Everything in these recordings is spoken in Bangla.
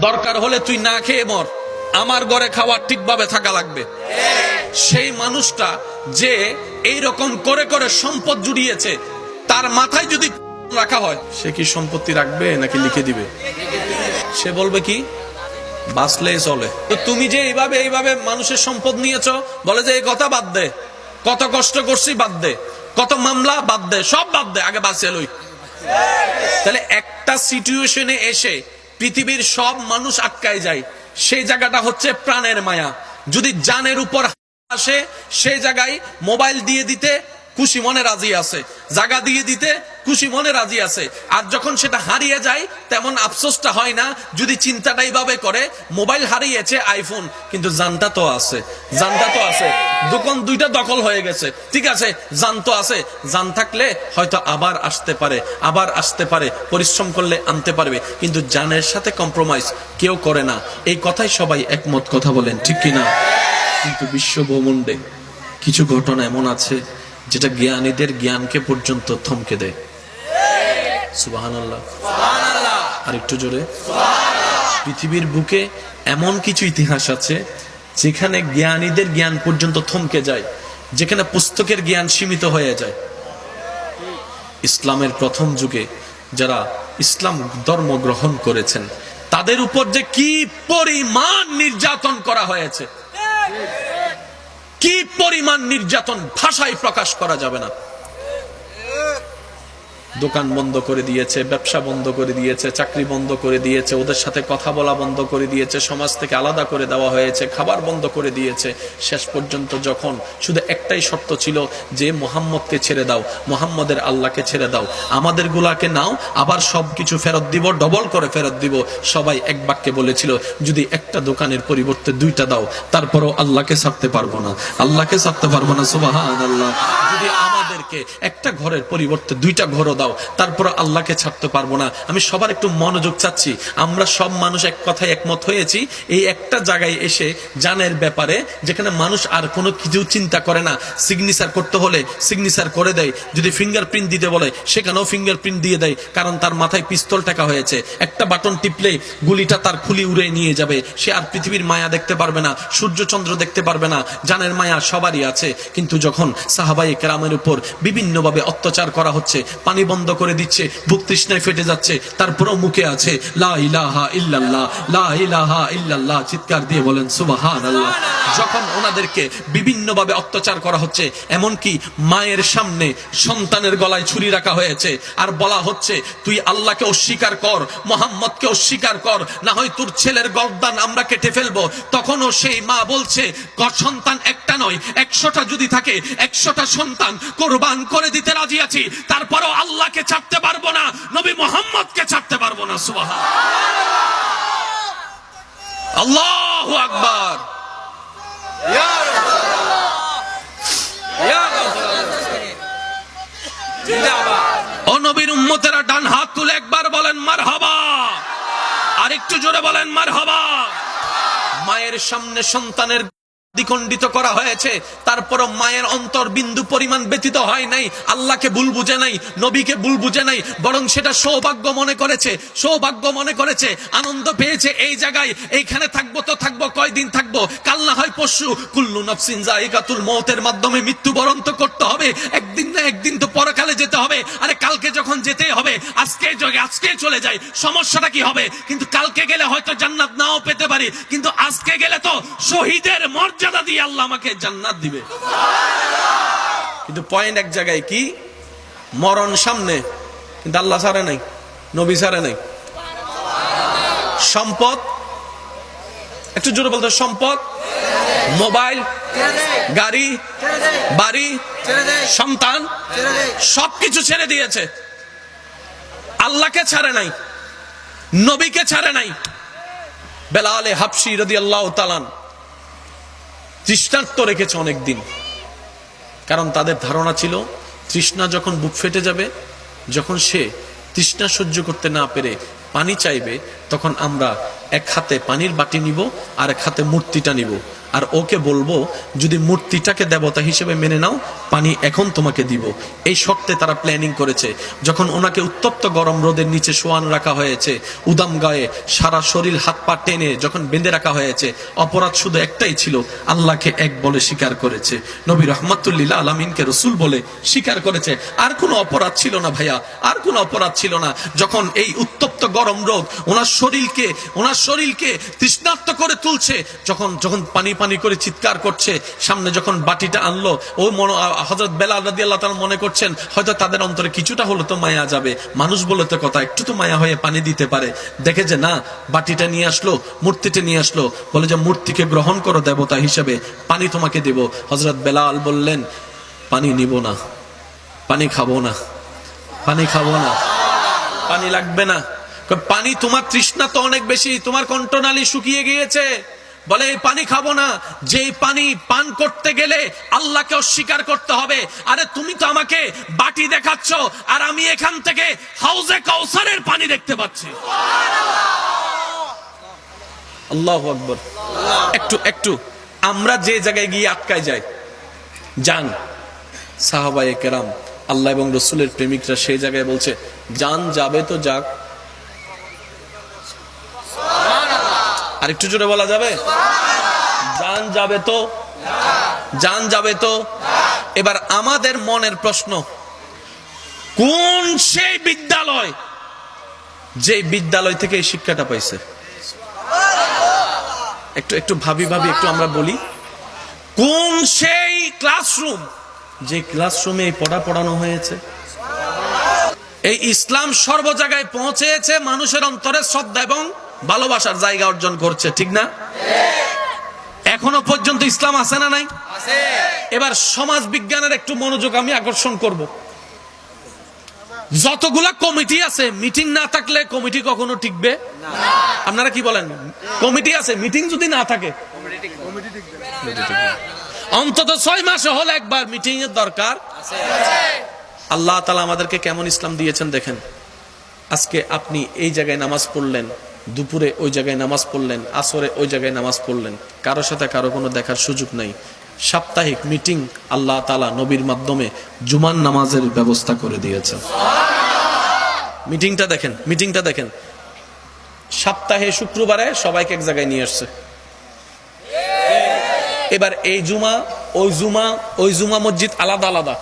দরকার হলে তুই না খেয়ে মর। আমার ঘরে খাওয়া ঠিকভাবে থাকা লাগবে। সেই মানুষটা যে এই রকম করে করে সম্পদ জুড়িয়েছে, তার মাথায় যদি রাখা হয়, সে কি সম্পত্তি রাখবে নাকি লিখে দিবে? সে বলবে কি? বাঁচলে চলে। তো তুমি যে এইভাবে এইভাবে মানুষের সম্পদ নিয়েছ, বলে যে এই কথা বাদ দে। কত কষ্ট করছি, বাদ দে। কত মামলা, বাদ দে। সব বাদ দে। আগে বাঁচিয়ে লই। তাহলে একটা সিচুয়েশনে এসে পৃথিবীর সব মানুষ আটকায় যায়। সেই জায়গাটা হচ্ছে প্রাণের মায়া। যদি জানের উপর আসে, সেই জায়গায় মোবাইল দিয়ে দিতে খুশি মনে রাজি আছে। জায়গা দিয়ে দিতে খুশি মনে রাজি আছে। আর যখন সেটা হারিয়ে যায়, তেমন আফসোসটা হয় না। যদি চিন্তাটা এইভাবে করে, মোবাইল হারিয়েছে আইফোন, কিন্তু জানটা তো আছে। জানটা তো আছে। দোকান দুইটা দখল হয়ে গেছে। ঠিক আছে, জান তো আছে। জান থাকলে হয়তো আবার আসতে পারে। আবার আসতে পারে। পরিশ্রম করলে আনতে পারবে। কিন্তু জানের সাথে কম্প্রোমাইজ কেউ করে না। এই কথাই সবাই একমত কথা বলেন, ঠিক কিনা? কিন্তু বিশ্ব ব্রহ্মাণ্ডে কিছু ঘটনা এমন আছে, যেটা জ্ঞানীদের জ্ঞানকে পর্যন্ত থমকে দেয়। সুবাহান আল্লাহ আর একটু জোরে। পৃথিবীর বুকে এমন কিছু ইতিহাস আছে যেখানে জ্ঞানীদের জ্ঞান পর্যন্ত থমকে যায় যেখানে পুস্তকের জ্ঞান সীমিত হয়ে যায়। ইসলামের প্রথম যুগে যারা ইসলাম ধর্ম গ্রহণ করেছেন তাদের উপর যে কি পরিমাণ নির্যাতন করা হয়েছে কি পরিমাণ নির্যাতন ভাষায় প্রকাশ করা যাবে না। দোকান বন্ধ করে দিয়েছে, ব্যবসা বন্ধ করে দিয়েছে, চাকরি বন্ধ করে দিয়েছে, ওদের সাথে কথা বলা বন্ধ করে দিয়েছে, সমাজ থেকে আলাদা করে দেওয়া হয়েছে, খাবার বন্ধ করে দিয়েছে। শেষ পর্যন্ত যখন শুধু একটাই শর্ত ছিল যে মোহাম্মদকে ছেড়ে দাও, মোহাম্মদের আল্লাহকে ছেড়ে দাও। আমাদের গুলাকে নাও, আবার সব কিছু ফেরত দিব, ডবল করে ফেরত দিব। সবাই এক বাক্যে বলেছিল, যদি একটা দোকানের পরিবর্তে দুইটা দাও, তারপরও আল্লাহকে ছাড়তে পারব না। আল্লাহকে ছাড়তে পারব না সুবাহান আল্লাহ যদি আমাদেরকে একটা ঘরের পরিবর্তে দুইটা ঘরও দাও তারপর আল্লাহকে ছাড়তে পারব না। আমি সবার একটু মনোযোগ চাচ্ছি। আমরা সব মানুষ এক কথায় একমত হয়েছি, এই একটা জায়গায় এসে জানের ব্যাপারে, যেখানে মানুষ আর কোনো কিছু চিন্তা করে না। সিগনেচার করতে হলে সিগনেচার করে দেয়। যদি ফিঙ্গারপ্রিন্ট দিতে বলে, সেখানেও ফিঙ্গারপ্রিন্ট দিয়ে দেয়, কারণ তার মাথায় পিস্তল টাকা হয়েছে। একটা বাটন টিপলে গুলিটা তার খুলি উড়ে নিয়ে যাবে। সে আর পৃথিবীর মায়া দেখতে পারবে না সূর্য চন্দ্র দেখতে পারবে না, জানের মায়া সবারই আছে। কিন্তু যখন সাহাবাই কেরামের উপর বিভিন্নভাবে অত্যাচার করা হচ্ছে, পানি বন্ধ করে দিচ্ছে, বুক তৃষ্ণায় ফেটে যাচ্ছে, তারপরেও মুখে আছে, লা ইলাহা ইল্লাল্লাহ, লা চিৎকার দিয়ে বলেন সুবাহান আল্লাহ যখন ওনাদেরকে বিভিন্নভাবে অত্যাচার করা হচ্ছে, এমনকি মায়ের সামনে সন্তানের গলায় ছুরি রাখা হয়েছে, আর বলা হচ্ছে, তুই আল্লাহকে অস্বীকার কর, মোহাম্মদকে অস্বীকার কর, না হয় তোর ছেলের গর্দান আমরা কেটে ফেলব। তখনও সেই মা বলছে "গর সন্তান একটা নয়, একশোটা যদি থাকে, একশোটা সন্তান কোরবান করে দিতে রাজি আছি। তারপরও আল্লাহকে ছাড়তে পারব না, নবী মোহাম্মদকে ছাড়তে পারব না সুবাহ আল্লাহ আকবার। ও নবীর উম্মতেরা ডান হাত তুলে একবার বলেন মার হবা আর একটু জোরে বলেন মার হবা মায়ের সামনে সন্তানের দ্বিখণ্ডিত করা হয়েছে। তারপরও মায়ের অন্তর বিন্দু পরিমাণ ব্যতীত হয় নাই। আল্লাহকে ভুল বুঝে নাই, নবীকে ভুল বুঝে নাই, বরং সেটা সৌভাগ্য মনে করেছে। সৌভাগ্য মনে করেছে, আনন্দ পেয়েছে এই জায়গায়। এইখানে থাকব তো থাকব, কয়দিন থাকব? কাল না হয় পশু কুল্লু নফসিন জায়গাতুল মৌতের মাধ্যমে মৃত্যুবরণ তো করতে হবে। একদিন না একদিন তো পরকালে যেতে হবে। আরে কালকে যখন যেতে হবে, আজকে আজকে চলে যাই। সমস্যাটা কি হবে? কিন্তু কালকে গেলে হয়তো জান্নাত নাও পেতে পারি। কিন্তু আজকে গেলে তো শহীদের মর্যাদা দিয়ে আল্লাহ আমাকে জান্নাত দিবে। কিন্তু পয়েন্ট এক জায়গায় কি? মরণ সামনে, কিন্তু আল্লাহ সারে নাই, নবী সারে নাই। সম্পদ? একটু জোরে বলতে, সম্পদ? মোবাইল? গাড়ি? বাড়ি? সন্তান? সবকিছু ছেড়ে দিয়েছে। আল্লাহকে ছাড়ে নাই, নবীকে ছাড়ে নাই। বেলা বেলালে হাফসি রদি আল্লাহ তালান তৃষ্ণার্ত রেখেছে অনেক দিন কারণ তাদের ধারণা ছিল, তৃষ্ণা যখন বুক ফেটে যাবে, যখন সে তৃষ্ণা সহ্য করতে না পেরে পানি চাইবে, তখন আমরা এক হাতে পানির বাটি নিব আর এক হাতে মূর্তিটা নিব। আর ওকে বলব, যদি মূর্তিটাকে দেবতা হিসেবে মেনে নাও, পানি এখন তোমাকে দিব। এই শর্তে তারা প্ল্যানিং করেছে। যখন ওনাকে উত্তপ্ত গরম রোদের নিচে শোয়ান রাখা হয়েছে, উদাম গায়ে সারা শরীর হাত পা টেনে যখন বেঁধে রাখা হয়েছে, অপরাধ শুধু একটাই ছিল, আল্লাহকে এক বলে স্বীকার করেছে। নবী রহমতুল্লিল্লা আলমিনকে রসুল বলে স্বীকার করেছে। আর কোনো অপরাধ ছিল না ভাইয়া, আর কোনো অপরাধ ছিল না। যখন এই উত্তপ্ত গরম রোদ ওনার শরীরকে ওনার শরীরকে তৃষ্ণার্ত করে তুলছে, যখন যখন পানি পানি করে চিৎকার করছে। সামনে যখন বাটিটা আনলো, ও মনে হজরত বেলা রাদি আল্লাহ তাআলা মনে করছেন, হয়তো তাদের অন্তরে কিছুটা হলো তো মায়া যাবে। মানুষ বলে তো কথা, একটু তো মায়া হয়ে পানি দিতে পারে। দেখে যে, না, বাটিটা নিয়ে আসলো, মূর্তিটা নিয়ে আসলো। বলে যে, মূর্তিকে গ্রহণ করো দেবতা হিসেবে, পানি তোমাকে দেব। হজরত বেলাল বললেন, পানি নিব না, পানি খাব না, পানি খাব না, পানি লাগবে না। পানি তোমার তৃষ্ণা তো অনেক বেশি, তোমার কণ্ঠনালী শুকিয়ে গিয়েছে। বলে, এই পানি খাব না। যেই পানি পান করতে গেলে আল্লাহকে অস্বীকার করতে হবে। আরে, তুমি তো আমাকে বাটি দেখাচ্ছ, আর আমি এখান থেকে হাউজে কাউসারের পানি দেখতে পাচ্ছি। আল্লাহ আকবর। একটু একটু। আমরা যে জায়গায় গিয়ে আটকায় যাই, যান। সাহাবায়ে কেরাম, আল্লাহ এবং রসুলের প্রেমিকরা সেই জায়গায় বলছে, যান, যাবে তো যাক। আর একটু জোরে বলা যাবে? যান যাবে তো। যান যাবে তো। এবার আমাদের মনের প্রশ্ন, কোন সেই বিদ্যালয় যে বিদ্যালয় থেকে এই শিক্ষাটা পাইছে? একটু একটু ভাবি ভাবি, একটু আমরা বলি। কোন সেই ক্লাসরুম যে ক্লাসরুমে এই পড়া পড়ানো হয়েছে? এই ইসলাম সর্ব জায়গায় পৌঁছেছে মানুষের অন্তরে শ্রদ্ধা এবং ভালোবাসার জায়গা অর্জন করছে ঠিক না? এখনও পর্যন্ত ইসলাম আছে না নাই? এবার সমাজ বিজ্ঞানের একটু মনোযোগ আমি আকর্ষণ করব। যতগুলা কমিটি আছে মিটিং না থাকলে কমিটি কখনো টিকবে? আপনারা কি বলেন? কমিটি আছে মিটিং যদি না থাকে? অন্তত ছয় মাসে হল একবার মিটিং এর দরকার। আল্লাহ তালা আমাদেরকে কেমন ইসলাম দিয়েছেন দেখেন। আজকে আপনি এই জায়গায় নামাজ পড়লেন দুপুরে ওই জায়গায় নামাজ পড়লেন, আসরে ওই জায়গায় নামাজ পড়লেন। কারও সাথে কারও কোনো দেখার সুযোগ নাই। সাপ্তাহিক মিটিং আল্লাহ তালা নবীর মাধ্যমে জুমান নামাজের ব্যবস্থা করে দিয়েছেন মিটিংটা দেখেন মিটিংটা দেখেন। সপ্তাহে শুক্রবারে সবাইকে এক জায়গায় নিয়ে আসছে। এবার এই জুমা, ওই জুমা ওই জুমা মসজিদ আলাদা আলাদা।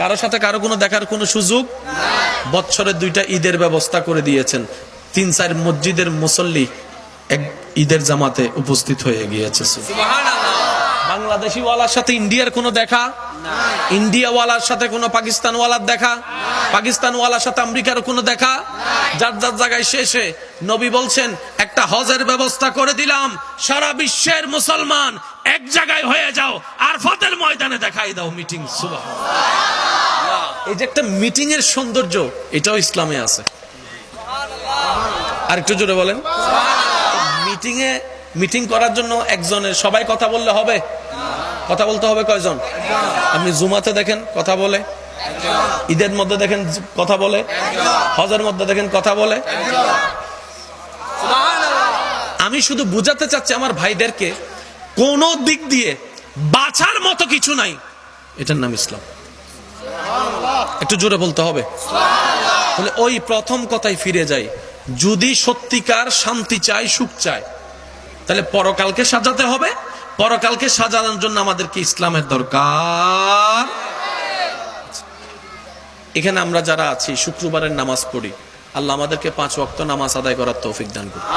কারও সাথে কারও কোনো দেখার কোনো সুযোগ বছরের দুইটা ঈদের ব্যবস্থা করে দিয়েছেন। তিন চার মসজিদের মুসল্লি এক ঈদের জামাতে উপস্থিত হয়ে গিয়েছে বাংলাদেশি ওয়ালার সাথে ইন্ডিয়ার কোনো দেখা? ইন্ডিয়া ওয়ালার সাথে কোনো পাকিস্তান ওয়ালার দেখা? পাকিস্তান ওয়ালার সাথে আমেরিকার কোনো দেখা? যার যার জায়গায় শেষে নবী বলছেন একটা হজের ব্যবস্থা করে দিলাম সারা বিশ্বের মুসলমান এক জায়গায় হয়ে যাও আর ফাতের ময়দানে দেখাই দাও মিটিং। সুবাহ এই যে একটা মিটিং এর সৌন্দর্য এটাও ইসলামে আছে। আর একটু জোরে বলেন। মিটিং এ মিটিং করার জন্য একজনের সবাই কথা বললে হবে? কথা বলতে হবে কয়জন? আপনি জুমাতে দেখেন, কথা বলে। ঈদের মধ্যে দেখেন, কথা বলে। হজের মধ্যে দেখেন, কথা বলে। আমি শুধু বুঝাতে চাচ্ছি আমার ভাইদেরকে, কোন দিক দিয়ে বাছার মতো কিছু নাই। এটার নাম ইসলাম। একটু জোরে বলতে হবে। তাহলে ওই প্রথম কথাই ফিরে যাই। যদি সত্যিকার শান্তি চাই সুখ চায়, তাহলে পরকালকে সাজাতে হবে। পরকালকে সাজানোর জন্য আমাদেরকে ইসলামের দরকার। এখানে আমরা যারা আছি, শুক্রবারের নামাজ পড়ি, আল্লাহ আমাদেরকে পাঁচ ওয়াক্ত নামাজ আদায় করার তৌফিক দান করুন।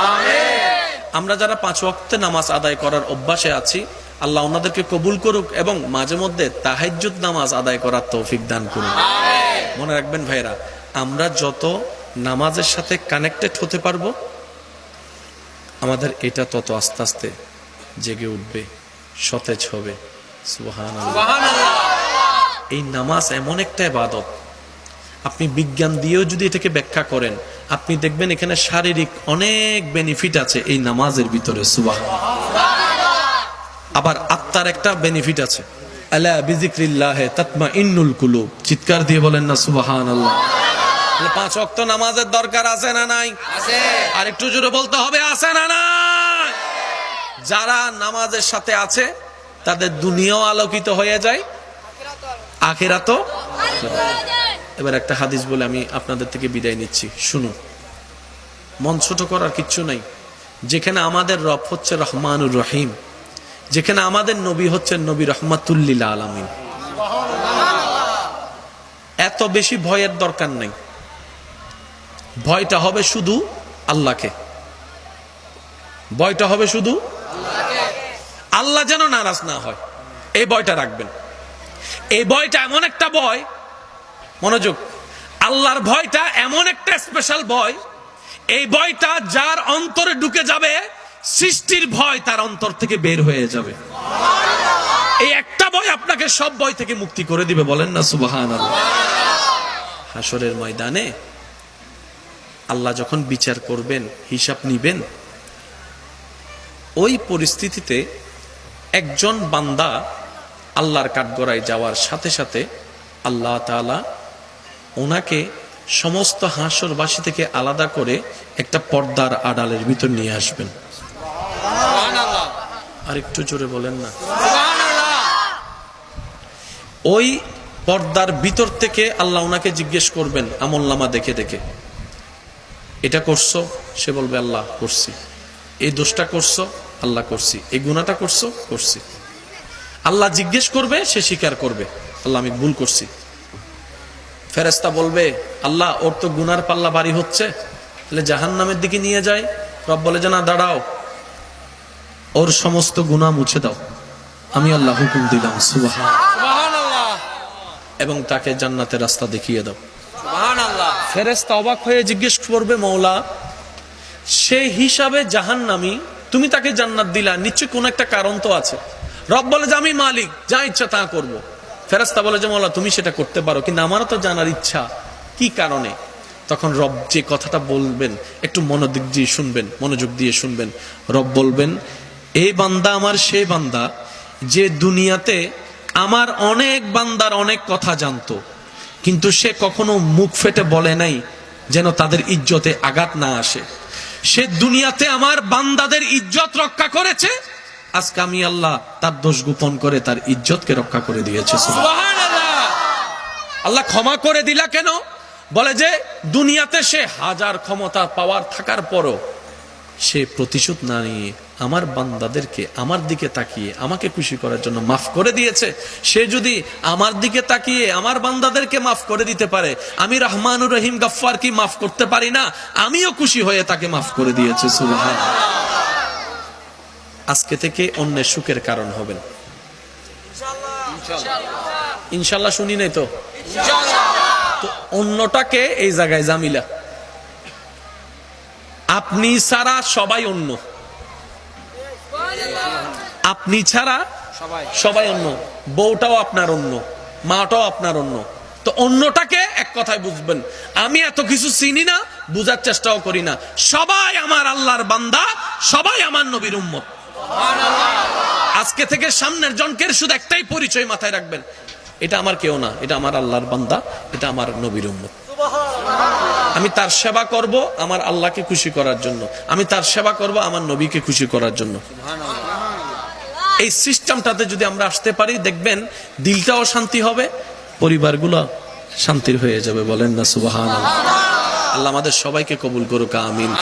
আমরা যারা পাঁচ ওয়াক্তে নামাজ আদায় করার অভ্যাসে আছি, আল্লাহ ওনাদেরকে কবুল করুক এবং মাঝে মধ্যে তাহাজ্জুদ নামাজ আদায় করার তৌফিক দান করুক মনে রাখবেন ভাইরা আমরা যত নামাজের সাথে কানেক্টেড হতে পারব? আমাদের এটা তত আস্তে আস্তে জেগে উঠবে সতেজ হবে। এই নামাজ এমন একটা ইবাদত। আপনি বিজ্ঞান দিয়েও যদি এটাকে ব্যাখ্যা করেন আপনি দেখবেন এখানে শারীরিক অনেক বেনিফিট আছে এই নামাজের ভিতরে সুবাহ আবার আত্মার একটা বেনিফিট আছে। আলা বিজিক্রিল্লাহে তাতমা ইন্নুল কুলুব। চিৎকার দিয়ে বলেন না সুবাহান আল্লাহ পাঁচ অক্ত নামাজের দরকার আছে না নাই? আর একটু জোরে বলতে হবে আছে না নাই? যারা নামাজের সাথে আছে তাদের দুনিয়াও আলোকিত হয়ে যায় আখেরাতও এবার একটা হাদিস বলে আমি আপনাদের থেকে বিদায় নিচ্ছি। শুনুন মন ছোট করার কিচ্ছু নাই। যেখানে আমাদের রব হচ্ছে রহমানুর রহিম যেখানে আমাদের নবী হচ্ছেন নবী রহমাতুল্লিল আলমিন। এত বেশি ভয়ের দরকার নেই। ভয়টা হবে শুধু আল্লাহকে। ভয়টা হবে শুধু আল্লাহ যেন নারাজ না হয়। এই ভয়টা রাখবেন। এই ভয়টা এমন একটা ভয়, মনোযোগ, আল্লাহর ভয়টা এমন একটা স্পেশাল ভয়, এই ভয়টা যার অন্তরে ঢুকে যাবে, সৃষ্টির ভয় তার অন্তর থেকে বের হয়ে যাবে। এই একটা ভয় আপনাকে সব ভয় থেকে মুক্তি করে দিবে, বলেন না সুবাহান হাসরের ময়দানে আল্লাহ যখন বিচার করবেন হিসাব নিবেন ওই পরিস্থিতিতে একজন বান্দা আল্লাহর কাঠগড়ায় যাওয়ার সাথে সাথে আল্লাহ তাআলা ওনাকে সমস্ত হাসরবাসী থেকে আলাদা করে একটা পর্দার আড়ালের ভিতর নিয়ে আসবেন। আর একটু জোরে বলেন না। ওই পর্দার ভিতর থেকে আল্লাহ ওনাকে জিজ্ঞেস করবেন আমল্লামা দেখে দেখে। এটা করছ সে বলবে আল্লাহ করছি। এই দোষটা করছ আল্লাহ করছি। এই গুণাটা করছ করছি। আল্লাহ জিজ্ঞেস করবে সে স্বীকার করবে আল্লাহ আমি ভুল করছি। ফেরেস্তা বলবে আল্লাহ ওর তো গুনার পাল্লা বাড়ি হচ্ছে তাহলে জাহান নামের দিকে নিয়ে যায় রব বলে যে না দাঁড়াও ওর সমস্ত গুণা মুছে দাও। আমি আল্লাহ হুকুম দিলাম সুবাহা এবং তাকে জান্নাতের রাস্তা দেখিয়ে দাও। ফেরেস্তা অবাক হয়ে জিজ্ঞেস করবে মৌলা সে হিসাবে জাহান্নামি, তুমি তাকে জান্নাত দিলা। নিশ্চয় কোন একটা কারণ তো আছে। রব বলে যে, আমি মালিক, যা ইচ্ছা তা করব। ফেরাস্তা বলে যে মৌলা তুমি সেটা করতে পারো, কিন্তু আমারও তো জানার ইচ্ছা। কি কারণে? তখন রব যে কথাটা বলবেন, একটু মনোযোগ দিয়ে শুনবেন, মনোযোগ দিয়ে শুনবেন। রব বলবেন এই বান্দা আমার, সে বান্দা, যে দুনিয়াতে আমার অনেক বান্দার অনেক কথা জানতো। কিন্তু সে কখনো মুখ ফেটে বলে নাই যেন তাদের ইজ্জতে আঘাত না আসে। সে দুনিয়াতে আমার বান্দাদের ইজ্জত রক্ষা করেছে। আজকে আমি আল্লাহ তার দোষ গোপন করে তার ইজ্জতকে রক্ষা করে দিয়েছে। আল্লাহ ক্ষমা করে দিলা কেন? বলে যে, দুনিয়াতে সে হাজার ক্ষমতা পাওয়ার থাকার পরও সে প্রতিশোধ না নিয়ে আমার বান্দাদেরকে আমার দিকে তাকিয়ে, আমাকে খুশি করার জন্য মাফ করে দিয়েছে। সে যদি আমার দিকে তাকিয়ে আমার বান্দাদেরকে মাফ করে দিতে পারে, আমি রহমানুর রহিম গাফফার কি মাফ করতে পারি না, আমিও খুশি হয়ে তাকে মাফ করে দিয়েছে, সুবহান। আজকে থেকে অন্যের সুখের কারণ হবেন। ইনশাল্লাহ শুনি নাই তো অন্যটাকে এই জায়গায় জামিলা। আপনি ছাড়া সবাই অন্য। আপনি ছাড়া সবাই। অন্য। বউটাও আপনার অন্য। মাটাও আপনার অন্য। তো অন্যটাকে এক কথায় বুঝবেন। আমি এত কিছু চিনি না বুঝার চেষ্টাও করি না। সবাই আমার আল্লাহর বান্দা সবাই আমার নবীর উম্মত। আজকে থেকে সামনের জনকের শুধু একটাই পরিচয় মাথায় রাখবেন। এটা আমার কেউ না এটা আমার আল্লাহর বান্দা এটা আমার নবীর উম্মত। আমি তার সেবা করব আমার আল্লাহকে খুশি করার জন্য। আমি তার সেবা করব আমার নবীকে খুশি করার জন্য। এই সিস্টেমটাতে যদি আমরা আসতে পারি, দেখবেন দিলটাও শান্তি হবে, পরিবারগুলো শান্তির হয়ে যাবে। বলেন না সুবাহান আল্লাহ আমাদের সবাইকে কবুল করুক, আমিন।